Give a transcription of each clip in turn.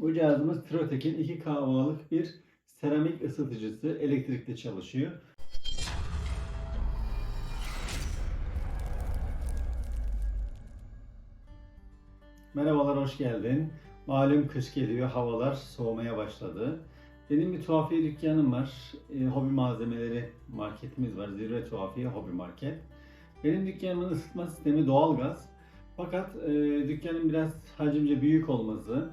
Bu cihazımız Triotek'in 2 kahvalık bir seramik ısıtıcısı. Elektrikle çalışıyor. Merhabalar, hoş geldin. Malum kış geliyor, havalar soğumaya başladı. Benim bir tuhafiye dükkanım var. E, hobi malzemeleri marketimiz var. Zirve Tuhafiye Hobi Market. Benim dükkanımın ısıtma sistemi doğalgaz. Fakat e, dükkanın biraz hacimce büyük olması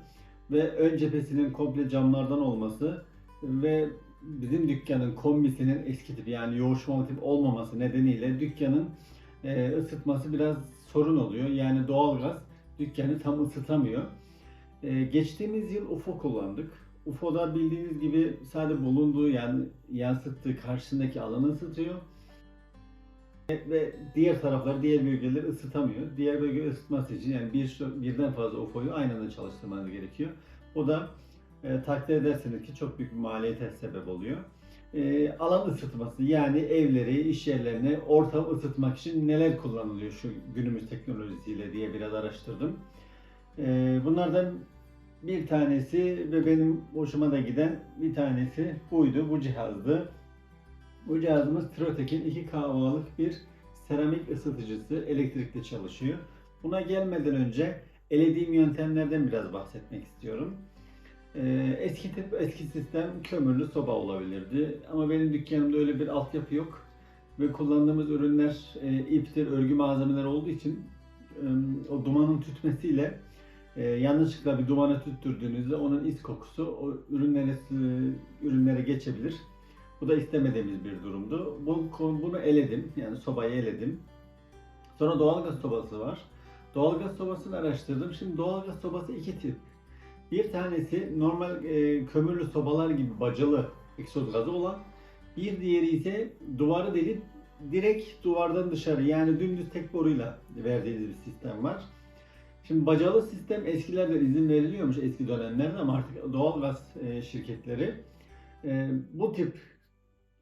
ve ön cephesinin komple camlardan olması ve bizim dükkanın kombisinin eski tip yani yoğuşmalı tip olmaması nedeniyle dükkanın e, ısıtması biraz sorun oluyor. Yani doğalgaz dükkanı tam ısıtamıyor. E, geçtiğimiz yıl UFO kullandık. UFO'da bildiğiniz gibi sadece bulunduğu yani yansıttığı karşısındaki alanı ısıtıyor. Ve diğer tarafları, diğer bölgeleri ısıtamıyor. Diğer bölgeyi ısıtması için yani bir, birden fazla UFO'yu aynı anda çalıştırmanız gerekiyor. O da e, takdir edersiniz ki çok büyük bir maliyete sebep oluyor. E, alan ısıtması yani evleri, iş yerlerini ortam ısıtmak için neler kullanılıyor şu günümüz teknolojisiyle diye biraz araştırdım. E, bunlardan bir tanesi ve benim hoşuma da giden bir tanesi buydu, bu cihazdı. Bu cihazımız Triotek'in 2 kahvalık bir seramik ısıtıcısı, elektrikle çalışıyor. Buna gelmeden önce elediğim yöntemlerden biraz bahsetmek istiyorum. Ee, eski tip, eski sistem kömürlü soba olabilirdi. Ama benim dükkanımda öyle bir altyapı yok. Ve kullandığımız ürünler e, iptir, örgü malzemeleri olduğu için e, o dumanın tütmesiyle e, yanlışlıkla bir dumanı tüttürdüğünüzde onun is kokusu o ürünlere, ürünlere geçebilir. Bu da istemediğimiz bir durumdu. Bu, bunu eledim, yani sobayı eledim. Sonra doğalgaz sobası var. Doğalgaz sobasını araştırdım. Şimdi doğalgaz sobası iki tip. Bir tanesi normal e, kömürlü sobalar gibi bacalı egzoz gazı olan. Bir diğeri ise duvarı delip direkt duvardan dışarı yani dümdüz tek boruyla verdiğiniz bir sistem var. Şimdi bacalı sistem eskilerde izin veriliyormuş eski dönemlerde ama artık doğalgaz e, şirketleri e, bu tip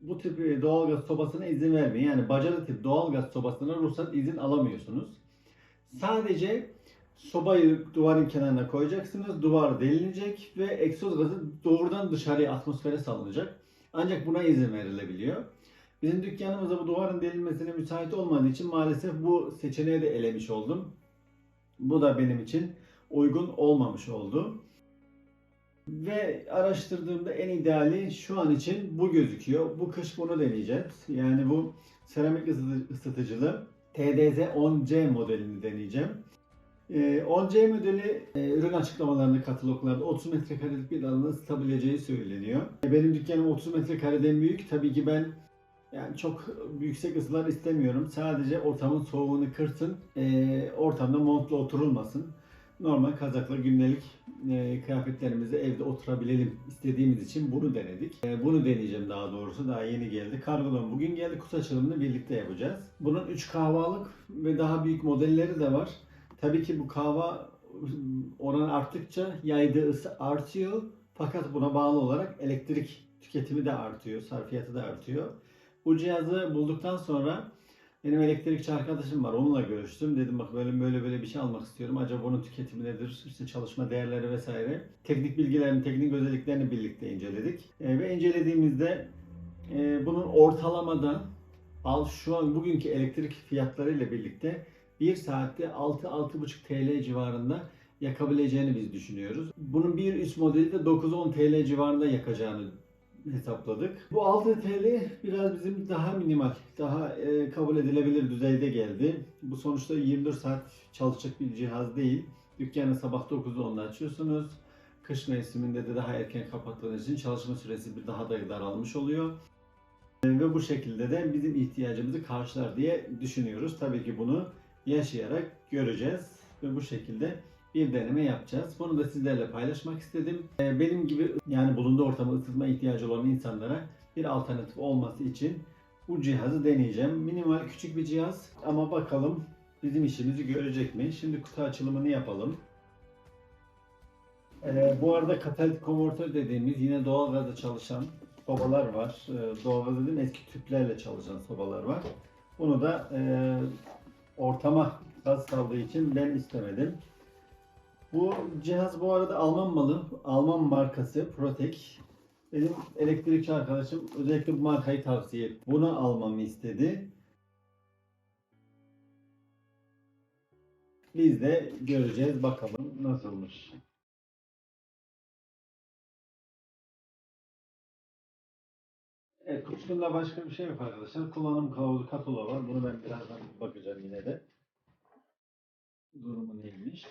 bu tip e, doğalgaz sobasına izin vermiyor. Yani bacalı tip doğalgaz sobasına ruhsat izin alamıyorsunuz. Sadece sobayı duvarın kenarına koyacaksınız. Duvar delinecek ve egzoz gazı doğrudan dışarıya atmosfere salınacak. Ancak buna izin verilebiliyor. Bizim dükkanımızda bu duvarın delinmesine müsait olmadığı için maalesef bu seçeneği de elemiş oldum. Bu da benim için uygun olmamış oldu. Ve araştırdığımda en ideali şu an için bu gözüküyor. Bu kış bunu deneyeceğiz. Yani bu seramik ısıtı- ısıtıcılı TDZ 10C modelini deneyeceğim. Ee, 10C modeli e, ürün açıklamalarında kataloglarda 30 metrekarelik bir alanı ısıtabileceği söyleniyor. E, Benim dükkanım 30 metrekareden büyük. Tabii ki ben yani çok yüksek ısılar istemiyorum. Sadece ortamın soğuğunu kırsın. e, ortamda montla oturulmasın. Normal kazakla gündelik e, kıyafetlerimizle evde oturabilelim istediğimiz için bunu denedik. E, bunu deneyeceğim daha doğrusu. Daha yeni geldi. Kargodan bugün geldi. Kutu açılımını birlikte yapacağız. Bunun 3 kahvalık ve daha büyük modelleri de var. Tabii ki bu kahva oran arttıkça yaydığı ısı artıyor. Fakat buna bağlı olarak elektrik tüketimi de artıyor. Sarfiyatı da artıyor. Bu cihazı bulduktan sonra benim elektrikçi arkadaşım var. Onunla görüştüm. Dedim bak böyle böyle böyle bir şey almak istiyorum. Acaba bunun tüketimi nedir? İşte çalışma değerleri vesaire. Teknik bilgilerini, teknik özelliklerini birlikte inceledik. E, ve incelediğimizde e, bunun ortalamada al şu an bugünkü elektrik fiyatlarıyla birlikte 1 saatte 6-6,5 TL civarında yakabileceğini biz düşünüyoruz. Bunun bir üst modeli de 9-10 TL civarında yakacağını hesapladık. Bu 6 TL biraz bizim daha minimal, daha e, kabul edilebilir düzeyde geldi. Bu sonuçta 24 saat çalışacak bir cihaz değil. Dükkanı sabah 9'da 10'da açıyorsunuz. Kış mevsiminde de daha erken kapattığınız için çalışma süresi bir daha da daralmış oluyor. E, Ve bu şekilde de bizim ihtiyacımızı karşılar diye düşünüyoruz. Tabii ki bunu yaşayarak göreceğiz ve bu şekilde bir deneme yapacağız. Bunu da sizlerle paylaşmak istedim. Ee, Benim gibi yani bulunduğu ortamı ısıtma ihtiyacı olan insanlara bir alternatif olması için bu cihazı deneyeceğim. Minimal küçük bir cihaz ama bakalım bizim işimizi görecek mi? Şimdi kutu açılımını yapalım. Ee, bu arada katalitik konvertör dediğimiz yine doğalgazla çalışan sobalar var. Ee, doğalgaz dediğim eski tüplerle çalışan sobalar var. Bunu da e, ortama gaz saldığı için ben istemedim. Bu cihaz bu arada Alman malı. Alman markası Protek. Benim elektrikçi arkadaşım özellikle bu markayı tavsiye etti. Bunu almamı istedi. Biz de göreceğiz bakalım nasılmış. Evet, kutusunda başka bir şey yok arkadaşlar. Kullanım kılavuzu kataloğu var. Bunu ben birazdan bakacağım yine de. Durumu neymiş?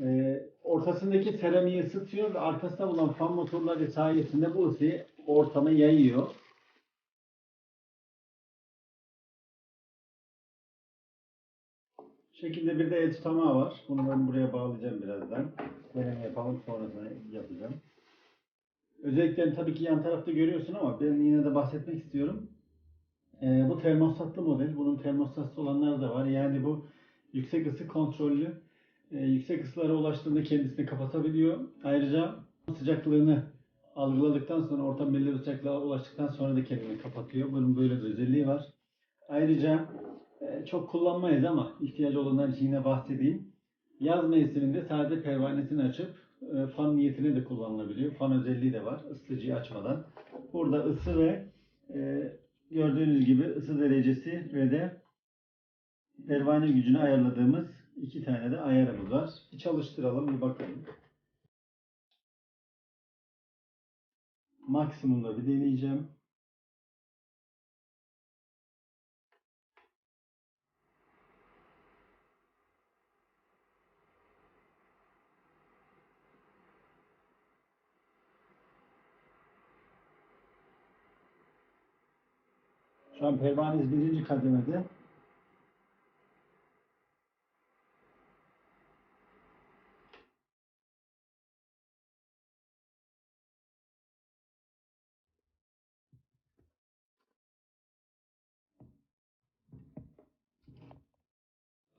Ee, ortasındaki seramiği ısıtıyor ve arkasında bulunan fan motorları sayesinde bu ısıyı ortama yayıyor. Şekilde bir de el tutamağı var. Bunu ben buraya bağlayacağım birazdan. Deneme yapalım sonrasında yapacağım. Özellikle tabii ki yan tarafta görüyorsun ama ben yine de bahsetmek istiyorum. Ee, bu termostatlı model. Bunun termostatlı olanları da var. Yani bu yüksek ısı kontrollü. Ee, yüksek ısılara ulaştığında kendisini kapatabiliyor. Ayrıca sıcaklığını algıladıktan sonra ortam belirli bir sıcaklığa ulaştıktan sonra da kendini kapatıyor. Bunun böyle bir özelliği var. Ayrıca e, çok kullanmayız ama ihtiyacı olanlar için yine bahsedeyim. Yaz mevsiminde sadece pervanesini açıp e, fan niyetine de kullanılabiliyor. Fan özelliği de var ısıtıcıyı açmadan. Burada ısı ve e, gördüğünüz gibi ısı derecesi ve de pervane gücünü ayarladığımız iki tane de ayarımız var. Bir çalıştıralım bir bakalım. Maksimumda bir deneyeceğim. Şu an pervanemiz birinci kademede.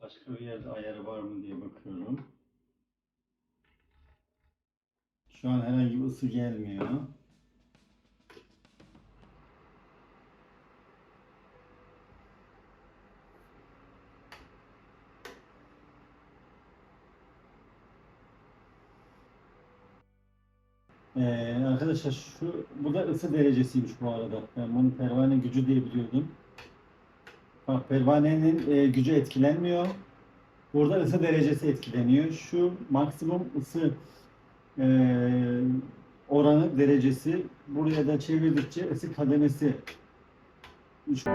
Başka bir yerde ayarı var mı diye bakıyorum. Şu an herhangi bir ısı gelmiyor. Ee, arkadaşlar şu bu da ısı derecesiymiş bu arada. Ben bunun pervane gücü diye biliyordum. Bak pervanenin e, gücü etkilenmiyor. Burada ısı derecesi etkileniyor. Şu maksimum ısı e, oranı derecesi buraya da çevirdikçe ısı kademesi üç-